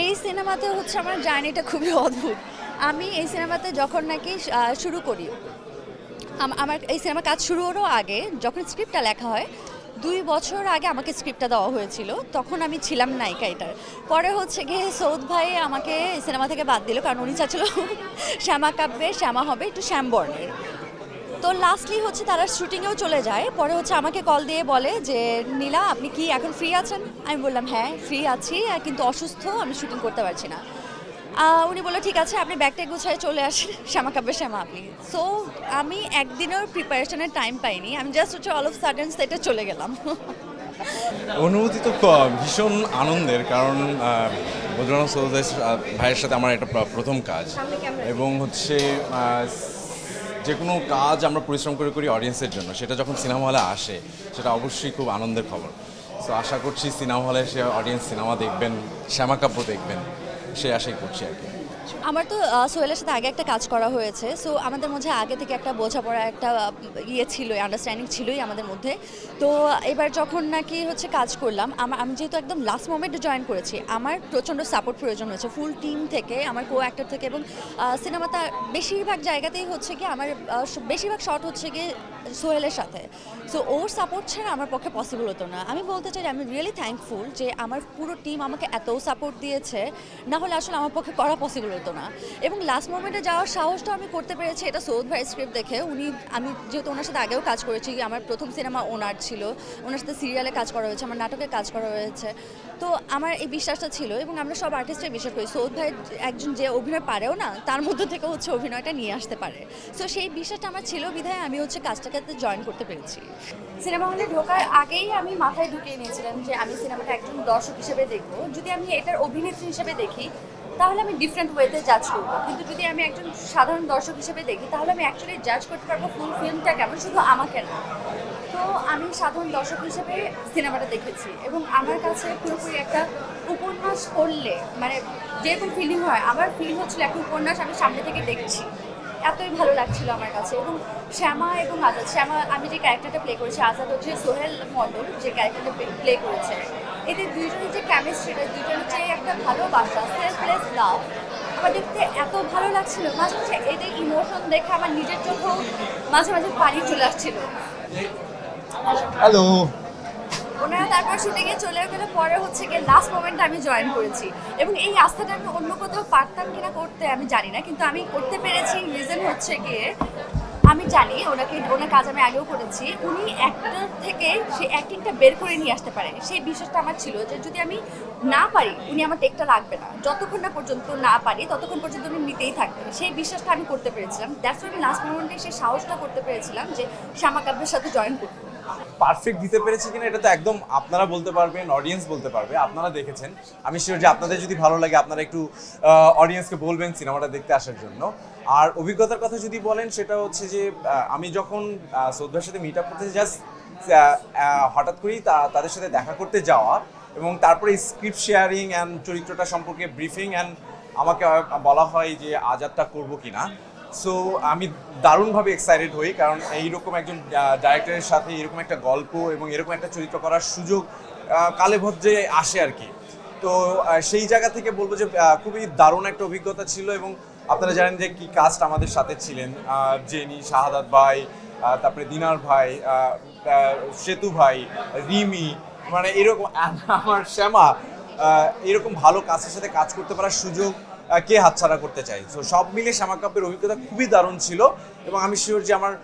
এই সিনেমাতে হচ্ছে আমার জার্নিটা খুবই অদ্ভুত। আমি এই সিনেমাতে যখন নাকি শুরু করি আমার এই সিনেমার কাজ শুরুরও আগে যখন স্ক্রিপ্টটা লেখা হয়, দুই বছর আগে আমাকে স্ক্রিপ্টটা দেওয়া হয়েছিল, তখন আমি ছিলাম নায়িকা এটার পরে হচ্ছে গিয়ে সৌদ ভাই আমাকে সিনেমা থেকে বাদ দিল, কারণ উনি চাচ্ছিল শ্যামা কাব্যে শ্যামা হবে, একটু শ্যামবর্ণের। তো লাস্টলি হচ্ছে তারা শুটিংয়েও চলে যায়। পরে হচ্ছে আমাকে কল দিয়ে বলে যে নীলা আপনি কি এখন ফ্রি আছেন? আমি বললাম হ্যাঁ ফ্রি আছি কিন্তু অসুস্থ আমি শুটিং করতে পারছি না। উনি বলল ঠিক আছে আপনি ব্যাগটা গুছায় চলে আসেন শ্যামা কাব্যে শ্যামা আপনি। সো আমি একদিনের প্রিপারেশনের টাইম পাইনি আমি জাস্ট হচ্ছে অল অফ সাডেন সেটে চলে গেলাম। অনুভূতি তো ভীষণ আনন্দের কারণ বদরান সৌদের ভাইয়ের সাথে আমার এটা প্র- প্রথম কাজ। এবং হচ্ছে যে কোনো কাজ আমরা পরিশ্রম করে করি অডিয়েন্সের জন্য। সেটা যখন সিনেমা হলে আসে, সেটা অবশ্যই খুব আনন্দের খবর। তো আশা করছি সিনেমা হলে সে অডিয়েন্স সিনেমা দেখবেন, শ্যামাকাব্য দেখবেন, সে আশাই করছি আর কি। আমার তো সোহেলের সাথে আগে একটা কাজ করা হয়েছে। সো আমাদের মধ্যে আগে থেকে একটা বোঝাপড়া, একটা ইয়ে ছিল আন্ডারস্ট্যান্ডিং ছিলই আমাদের মধ্যে। তো, এবার যখন নাকি হচ্ছে কাজ করলাম আমার আমি যেহেতু একদম লাস্ট মোমেন্টে জয়েন করেছি, আমার প্রচণ্ড সাপোর্ট প্রয়োজন হয়েছে। ফুল টিম থেকে, আমার কো অ্যাক্টর থেকে এবং সিনেমাটা বেশিরভাগ জায়গাতেই হচ্ছে কি, আমার বেশিরভাগ শট হচ্ছে গিয়ে সোহেলের সাথে। সো ওর সাপোর্ট ছাড়া আমার পক্ষে পসিবল হতো না। আমি বলতে চাই আমি রিয়েলি থ্যাঙ্কফুল যে, আমার পুরো টিম আমাকে এত সাপোর্ট দিয়েছে। না হলে আসলে আমার পক্ষে করা পসিবল হতো না। এবং লাস্ট মোমেন্টে যাওয়ার সাহসটা আমি করতে পেরেছি। এটা সৌদ ভাই স্ক্রিপ্ট দেখে। উনি, আমি যেহেতু ওনার সাথে আগেও কাজ করেছি, আমার প্রথম সিনেমা ওনার ছিল। ওনার সাথে সিরিয়ালে কাজ করা হয়েছে, আমার নাটকে কাজ করা হয়েছে। তো আমার এই বিশ্বাসটা ছিল এবং আমরা সব আর্টিস্টের বিশ্বাস করি। সৌদ ভাই একজন যে অভিনয় পারেও না, তার মধ্যে থেকে হচ্ছে অভিনয়টা নিয়ে আসতে পারে। সো সেই বিশ্বাসটা আমার ছিল বিধায় আমি হচ্ছে কাজটাকে জয়েন করতে পেরেছি। সিনেমা হলে ঢোকার আগেই আমি মাথায় ঢুকিয়ে নিয়েছিলাম যে আমি সিনেমাটা একজন দর্শক হিসেবে দেখব। যদি আমি এটার অভিনেত্রী হিসেবে দেখি, তাহলে আমি ডিফারেন্ট ওয়েতে জাজ করব। কিন্তু যদি আমি একজন সাধারণ দর্শক হিসেবে দেখি, তাহলে আমি অ্যাকচুয়ালি জাজ করতে পারব ফুল ফিল্মটা কেমন, শুধু আমাকে না। তো আমি সাধারণ দর্শক হিসেবে সিনেমাটা দেখেছি এবং আমার কাছে পুরোপুরি একটা উপন্যাস পড়লে মানে যেরকম ফিলিং হয়, আমার ফিল হচ্ছিল একটা উপন্যাস আমি সামনে থেকে দেখছি। এতই ভালো লাগছিল আমার কাছে। এবং শ্যামা এবং আজাদ, শ্যামা, আমি যে ক্যারেক্টারটা প্লে করেছি, আজাদ হচ্ছে সোহেল মণ্ডল, যে ক্যারেক্টারটা প্লে করেছে। এদের দুইজনের যে কেমিস্ট্রিটা দুইজনের যে একটা ভালোবাসা সেলফলেস লাভ আমার দেখতে এত ভালো লাগছিল। মাঝে মাঝে এদের ইমোশন দেখে আমার নিজের চোখেও মাঝে মাঝে পানি চলে আসছিল। হ্যালো ওনারা তারপর শুটিংয়ে চলে গেলে পরে হচ্ছে গিয়ে লাস্ট মোমেন্টে আমি জয়েন করেছি। এবং এই আস্থাটা আমি অন্য কোথাও পারতাম কিনা করতে আমি জানি না, কিন্তু আমি করতে পেরেছি রিজন হচ্ছে গিয়ে আমি জানি ওনাকে, ওনার কাজ আমি আগেও করেছি। উনি অ্যাক্টর থেকে সেই অ্যাক্টিংটা বের করে নিয়ে আসতে পারে। সেই বিশ্বাসটা আমার ছিল যে যদি আমি না পারি, উনি আমার টেকটা রাখবে না। যতক্ষণ না পর্যন্ত না পারি, ততক্ষণ পর্যন্ত উনি নিতেই থাকবে সেই বিশ্বাসটা আমি করতে পেরেছিলাম। দ্যাটস আমি লাস্ট মোমেন্টে সেই সাহসটা করতে পেরেছিলাম যে শ্যামা কাব্যের সাথে জয়েন করতে। পারফেক্ট দিতে পেরেছি কিনা এটা তো একদম আপনারা বলতে পারবেন অডিয়েন্স বলতে পারবে, আপনারা দেখেছেন। আমি শিওর যে আপনাদের যদি ভালো লাগে, আপনারা একটু অডিয়েন্সকে বলবেন সিনেমাটা দেখতে আসার জন্য। আর অভিজ্ঞতার কথা যদি বলেন, সেটা হচ্ছে যে আমি যখন সৌদ্ধার সাথে মিট আপ করতে জাস্ট হঠাৎ করেই তাদের সাথে দেখা করতে যাওয়া এবং তারপরে স্ক্রিপ্ট শেয়ারিং অ্যান্ড চরিত্রটা সম্পর্কে ব্রিফিং অ্যান্ড আমাকে বলা হয় যে আজাদটা করব কিনা। সো আমি দারুণভাবে এক্সাইটেড হই, কারণ এইরকম একজন ডাইরেক্টরের সাথে এরকম একটা গল্প এবং এরকম একটা চরিত্র করার সুযোগ কালে ভদ্রে আসে আর কি। তো সেই জায়গা থেকে বলব যে খুবই দারুণ একটা অভিজ্ঞতা ছিল এবং আপনারা জানেন যে কি কাস্ট আমাদের সাথে ছিলেন জেনি, শাহাদাত ভাই তারপরে দিনার ভাই সেতু ভাই, রিমি মানে এরকম, আমার শ্যামা এরকম ভালো কাজের সাথে কাজ করতে পারার সুযোগ কে হাতছাড়া করতে চাই তো সব মিলে শ্যামা কাপের অভিজ্ঞতা খুবই দারুণ ছিল এবং আমি শিওর যে আমার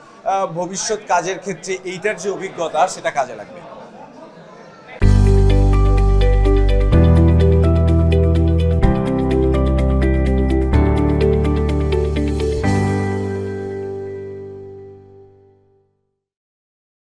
ভবিষ্যৎ কাজের ক্ষেত্রে এইটার যে অভিজ্ঞতা, সেটা কাজে লাগবে।